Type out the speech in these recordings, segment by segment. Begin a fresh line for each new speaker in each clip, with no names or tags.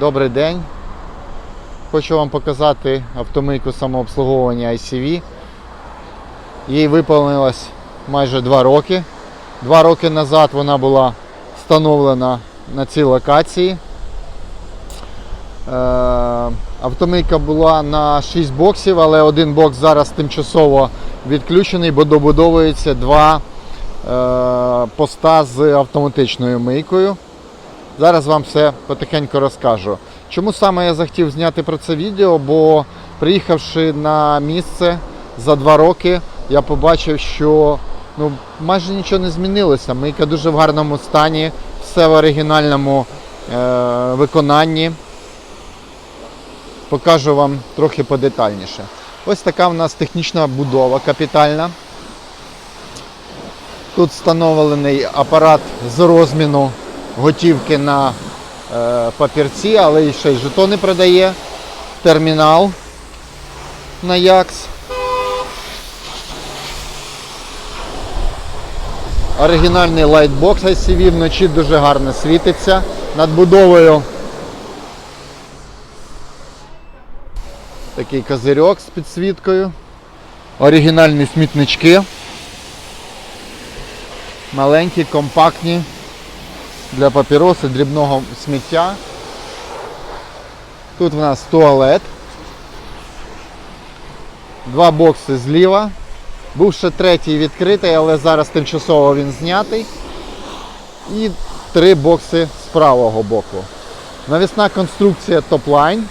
Добрий день. Хочу вам показати автомийку самообслуговування ICV. Їй виповнилось майже 2 роки. Два роки назад вона була встановлена на цій локації. Е, Автомийка була на 6 боксів, але один бокс зараз тимчасово відключений, бо добудовується два е, поста з автоматичною мийкою. Зараз вам все потихеньку розкажу. Чому саме я захотів зняти про це відео? Бо приїхавши на місце за два роки, я побачив, що ну, майже нічого не змінилося. Мийка дуже в гарному стані, все в оригінальному е- виконанні. Покажу вам трохи подетальніше. Ось така в нас технічна будова капітальна. Тут встановлений апарат з розміну готівки на е, папірці, але ще й жетони продає. Термінал на Якс. Оригінальний лайтбокс ICV вночі дуже гарно світиться. Над будовою такий козирьок з підсвіткою. Оригінальні смітнички. Маленькі, компактні для папіроси, дрібного сміття. Тут в нас туалет. Два бокси зліва. Був ще третій відкритий, але зараз тимчасово він знятий. І три бокси з правого боку. Навісна конструкція топлайн.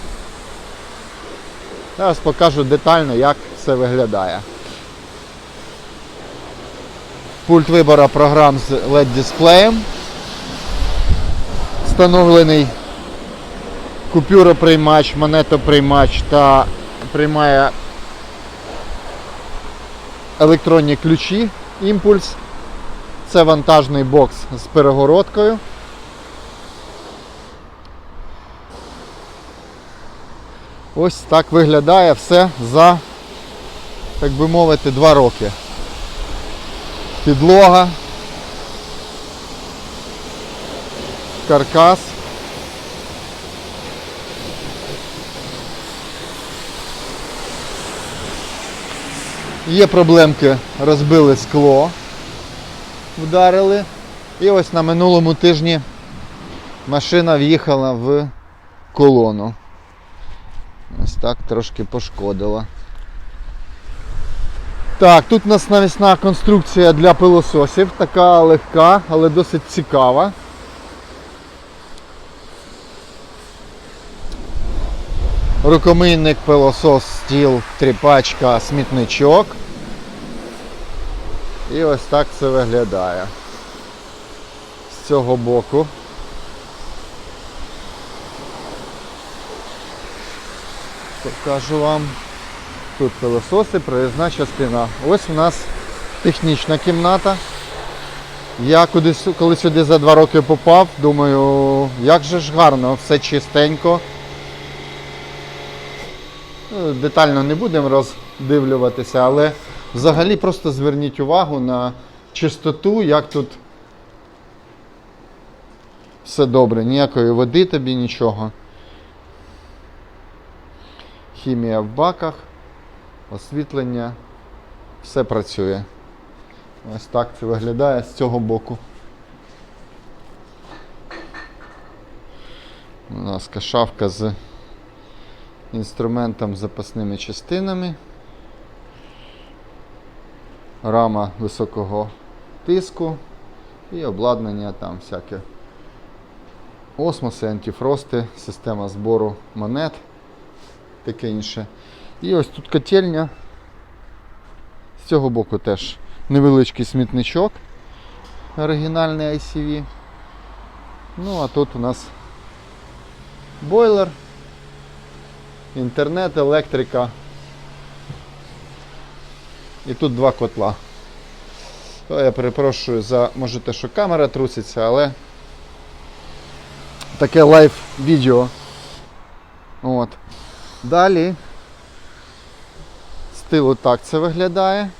Зараз покажу детально, як все виглядає. Пульт вибору програм з LED-дисплеєм. Встановлений купюроприймач, монетоприймач та приймає електронні ключі імпульс. Це вантажний бокс з перегородкою. Ось так виглядає все за, так би мовити, два роки. Підлога, каркас. Є проблемки, розбили скло, вдарили. І ось на минулому тижні машина в'їхала в колону. Ось так трошки пошкодила. Так, тут у нас навісна конструкція для пилососів, така легка, але досить цікава. Рукомийник, пилосос, стіл, тріпачка, смітничок. І ось так це виглядає. З цього боку. Покажу вам. Тут пилососи, проїзна частина. Ось у нас технічна кімната. Я кудись, коли сюди за два роки попав, думаю, як же ж гарно, все чистенько. Детально не будемо роздивлюватися, але взагалі просто зверніть увагу на чистоту, як тут все добре, ніякої води тобі, нічого. Хімія в баках, освітлення, все працює. Ось так це виглядає з цього боку. У нас шафка з інструментом з запасними частинами. Рама високого тиску і обладнання там всяке. Осмоси, антифрости, система збору монет, таке інше. І ось тут котельня. З цього боку теж невеличкий смітничок. Оригінальний ICV. Ну, а тут у нас бойлер, інтернет, електрика. І тут два котла. Я перепрошую за, може те, що камера труситься, але таке лайв відео. От. Далі стилу так це виглядає.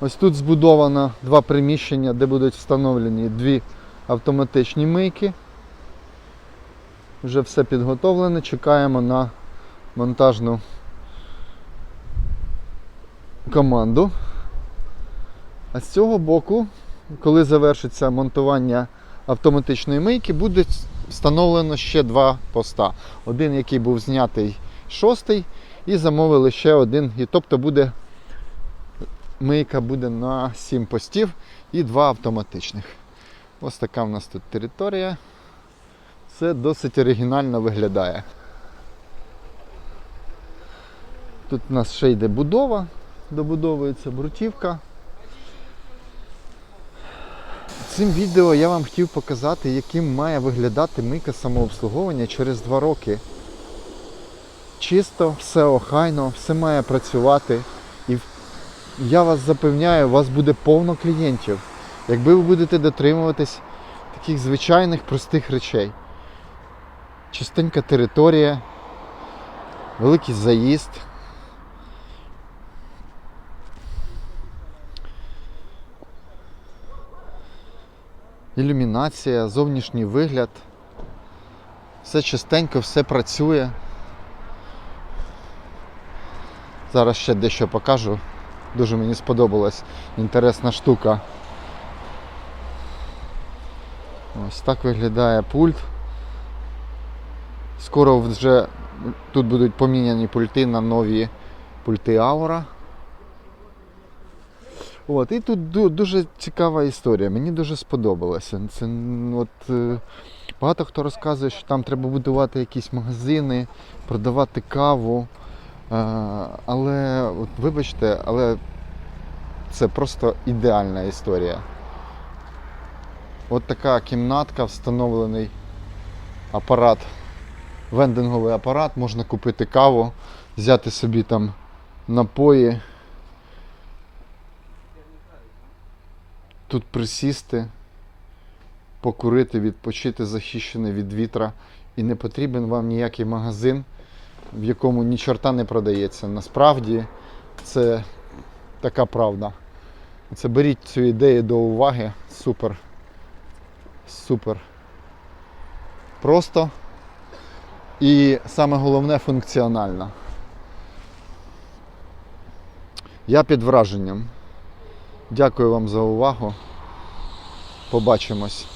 Ось тут збудовано два приміщення, де будуть встановлені дві автоматичні мийки. Вже все підготовлене, чекаємо на монтажну команду. А з цього боку, коли завершиться монтування автоматичної мийки, буде встановлено ще два поста. Один, який був знятий шостий, і замовили ще один. І тобто буде мийка буде на 7 постів і два автоматичних. Ось така в нас тут територія. Це досить оригінально виглядає. Тут у нас ще йде будова, добудовується брутівка. Цим відео я вам хотів показати, яким має виглядати мийка самообслуговування через 2 роки. Чисто, все охайно, все має працювати. І я вас запевняю, у вас буде повно клієнтів, якби ви будете дотримуватись таких звичайних простих речей. Чистенька територія, великий заїзд. Ілюмінація, зовнішній вигляд. Все чистенько, все працює. Зараз ще дещо покажу. Дуже мені сподобалась інтересна штука. Ось так виглядає пульт. Скоро вже тут будуть поміняні пульти на нові пульти Aura. От, і тут дуже цікава історія. Мені дуже сподобалося. Це от, е, багато хто розказує, що там треба будувати якісь магазини, продавати каву. Е, але, от, вибачте, але це просто ідеальна історія. От така кімнатка, встановлений апарат, вендинговий апарат, можна купити каву, взяти собі там напої. Тут присісти, покурити, відпочити, захищений від вітра. І не потрібен вам ніякий магазин, в якому ні чорта не продається. Насправді це така правда. Це беріть цю ідею до уваги. Супер. Супер. Просто і саме головне функціональна. Я під враженням. Дякую вам за увагу. Побачимось.